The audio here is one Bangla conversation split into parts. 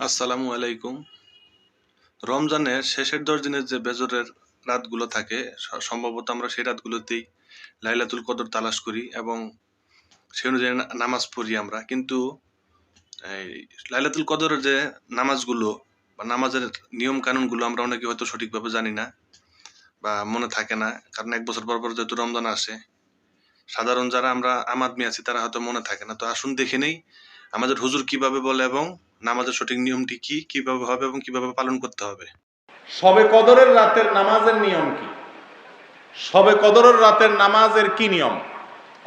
আসসালামু আলাইকুম। রমজানের শেষের দশ দিনের যে বেজরের রাতগুলো থাকে সম্ভবত আমরা সেই রাতগুলোতেই লাইলাতুল কদর তালাশ করি এবং সেই অনুযায়ী নামাজ পড়ি আমরা। কিন্তু এই লাইলাতুল কদরের যে নামাজগুলো বা নামাজের নিয়ম কানুনগুলো আমরা অনেকে হয়তো সঠিকভাবে জানি না বা মনে থাকে না, কারণ এক বছর পর পর যেহেতু রমজান আসে, সাধারণ যারা আমরা আম আদমি আছি তারা হয়তো মনে থাকে না। তো আসুন দেখে নেই আমাদের হুজুর কীভাবে বলে এবং নামাজের সঠিক নিয়মটি কি, কীভাবে হবে এবং কীভাবে পালন করতে হবে? সবে কদরের রাতের নামাজের নিয়ম কি? সবে কদরের রাতের নামাজের কি নিয়ম?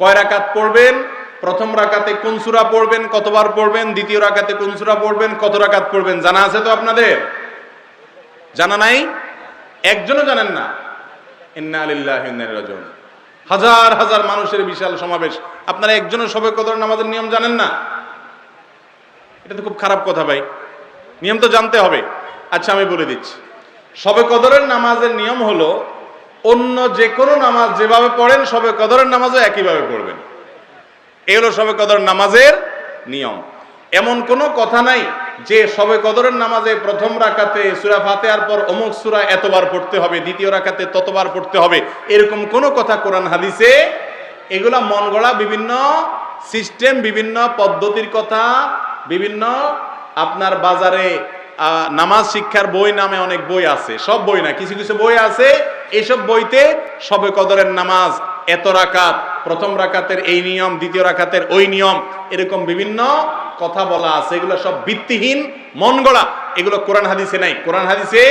কয় রাকাত পড়বেন? প্রথম রাকাতে কোন সূরা পড়বেন? কতবার পড়বেন? দ্বিতীয় রাকাতে কোন সূরা পড়বেন? কত রাকাত পড়বেন? জানা আছে তো আপনাদের? জানা নাই? একজনও জানেন না। ইন্না লিল্লাহি ওয়া ইন্না ইলাইহি রাজিউন। হাজার হাজার মানুষের বিশাল সমাবেশ। আপনারা একজনও সবে কদর নামাজের নিয়ম জানেন না? এটা তো খুব খারাপ কথা ভাই। নিয়ম তো জানতে হবে। আচ্ছা আমি বলে দিচ্ছি। সবে কদরের নামাজের নিয়ম হলো, অন্য যে কোনো নামাজ যেভাবে পড়েন সবে কদরের নামাজও একইভাবে পড়বেন। এই হলো সবে কদর নামাজের নিয়ম। এমন কোনো কথা নাই যে সবে কদরের নামাজে প্রথম রাকাতে সুরা ফাতেহার পর অমুক সুরা এতবার পড়তে হবে, দ্বিতীয় রাকাতে ততবার পড়তে হবে। এরকম কোনো কথা কোরআন হাদিসে এগুলা মন গড়া বিভিন্ন সিস্টেম, বিভিন্ন পদ্ধতির কথা বিভিন্ন আপনার বাজারে নামাজ শিক্ষার বই নামে অনেক বই আছে। সব বই না, কিছু কিছু বই আছে। এইসব বইতে সবে কদরের নামাজ, এত রাকাত, প্রথম রাকাতের এই নিয়ম, দ্বিতীয় রাকাতের ওই নিয়ম, এরকম বিভিন্ন কথা বলা আছে। এগুলো সব ভিত্তিহীন মন গড়া এগুলো কোরআন হাদিসে নাই। কোরআন হাদিসে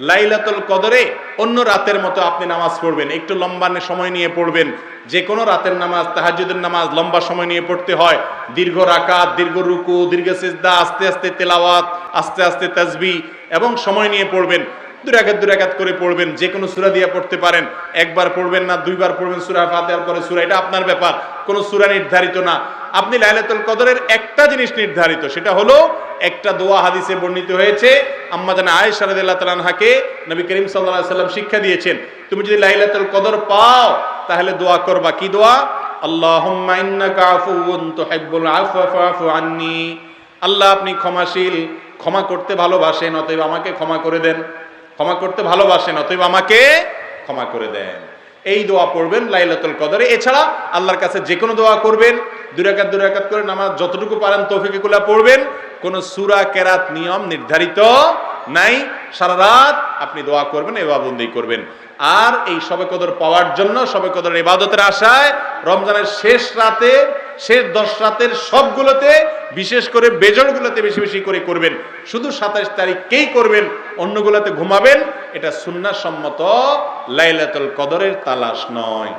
লাইলাতুল কদরে, অন্য রাতের মতো আপনি নামাজ পড়বেন। একটু লম্বা সময় নিয়ে পড়বেন। যে কোনো রাতের নামাজ, তাহাজ্জুদের নামাজ লম্বা সময় নিয়ে পড়তে হয়। দীর্ঘ রাকাত, দীর্ঘ রুকু, দীর্ঘ সিজদা, আস্তে আস্তে তেলাওয়াত, আস্তে আস্তে তাসবি এবং সময় নিয়ে পড়বেন। দুই রাকাত করে পড়বেন। যে কোনো সূরা দিয়ে পড়তে পারেন। একবার পড়বেন না, দুইবার পড়বেন সূরা ফাতিহার পরে সূরা। এটা আপনার ব্যাপার। কোনো সুরা নির্ধারিত না। আপনি লাইলাতুল কদরের একটা জিনিস নির্ধারিত, সেটা হলো একটা দোয়া হাদিসে বর্ণিত হয়েছে, আম্মা জানা আয়েশা রাদিয়াল্লাহু তাআলা আনহাকে নবী করিম আলাইহি সাল্লাম শিক্ষা দিয়েছেন, তুমি যদি লাইলাতুল কদর পাও, তাহলে দোয়া করবা। কি দোয়া? আল্লাহুম্মা ইন্নাকা আফুউন তুহিব্বুল আফওয়া ফাফু আন্নি। আল্লাহ আপনি ক্ষমাশীল, ক্ষমা করতে ভালোবাসেন, অতএব আমাকে ক্ষমা করে দেন। ক্ষমা করতে ভালোবাসেন, অতএব আমাকে ক্ষমা করে দেন। এই দোয়া পড়বেন লাইলাতুল কদরে। এছাড়া আল্লাহর কাছে যে কোনো দোয়া করবেন দুই রাকাত দুই রাকাত করে নামাজ যতটুকু পারেন তৌফিকুল্লাহ পড়বেন। কোন সুরা, কেরাত, নিয়ম নির্ধারিত নাই। সারা রাত আপনি দোয়া করবেন এবাবন্দি করবেন। আর এই সবে কদর পাওয়ার জন্য সবে কদর ইবাদতের আশায় রমজানের শেষ রাতে, শেষ দশ রাতের সবগুলোতে, বিশেষ করে বেজরগুলোতে বেশি বেশি করে করবেন। শুধু সাতাইশ তারিখকেই করবেন, অন্যগুলোতে ঘুমাবেন। এটা সুন্নাহ সম্মত লাইলাতুল কদরের তালাশ নয়।